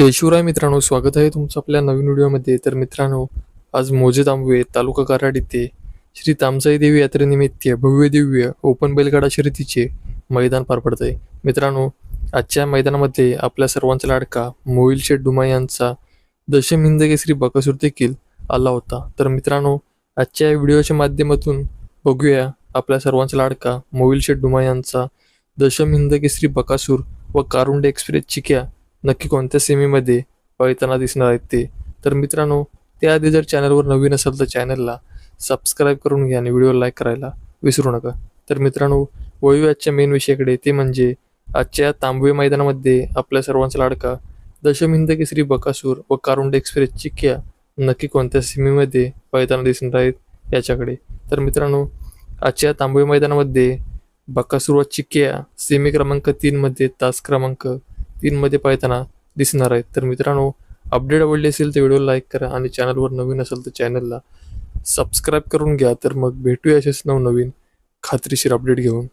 जय शिवराय मित्रांनो स्वागत आहे तुमचं आपल्या नवीन व्हिडिओमध्ये. तर मित्रांनो आज मोजे तांबवे तालुका कराड येथे श्री तामसाई देवी यात्रेनिमित्त भव्य दिव्य ओपन बैलगाडा शर्यतीचे मैदान पार पडत आहे मित्रांनो आजच्या मैदानामध्ये आपल्या सर्वांचा लाडका मोहिल शेठ डुमा यांचा दशम हिंद केसरी बकासूर देखील आला होता. तर मित्रांनो आजच्या व्हिडिओच्या माध्यमातून बघूया आपल्या सर्वांचा लाडका मोहिल शेठ डुमा यांचा दशम हिंद केसरी बकासूर व कारुंडे एक्सप्रेस चिक्या नक्की कोणत्या सेमीमध्ये पळताना दिसणार आहेत ते. तर मित्रांनो त्याआधी जर चॅनलवर नवीन असेल तर चॅनलला सबस्क्राईब करून घ्या आणि व्हिडिओ लाईक करायला विसरू नका. तर मित्रांनो वळू आजच्या मेन विषयाकडे. ते म्हणजे आजच्या तांबवे मैदानामध्ये आपल्या सर्वांचा लाडका दशमिंद केसरी बकासूर व कारुंड एक्सप्रेस चिक्या नक्की कोणत्या सीमेमध्ये पळताना दिसणार आहेत याच्याकडे. तर मित्रांनो आजच्या तांबवे मैदानामध्ये बकासूर व चिक्या सीमे क्रमांक तीनमध्ये तास क्रमांक तीनमध्ये पाहताना दिसणार आहेत. तर मित्रांनो अपडेट आवडली असेल तर व्हिडिओ लाईक करा आणि चॅनलवर नवीन असेल तर चॅनलला सबस्क्राईब करून घ्या. तर मग भेटूया असेच नवनवीन खात्रीशीर अपडेट घेऊन.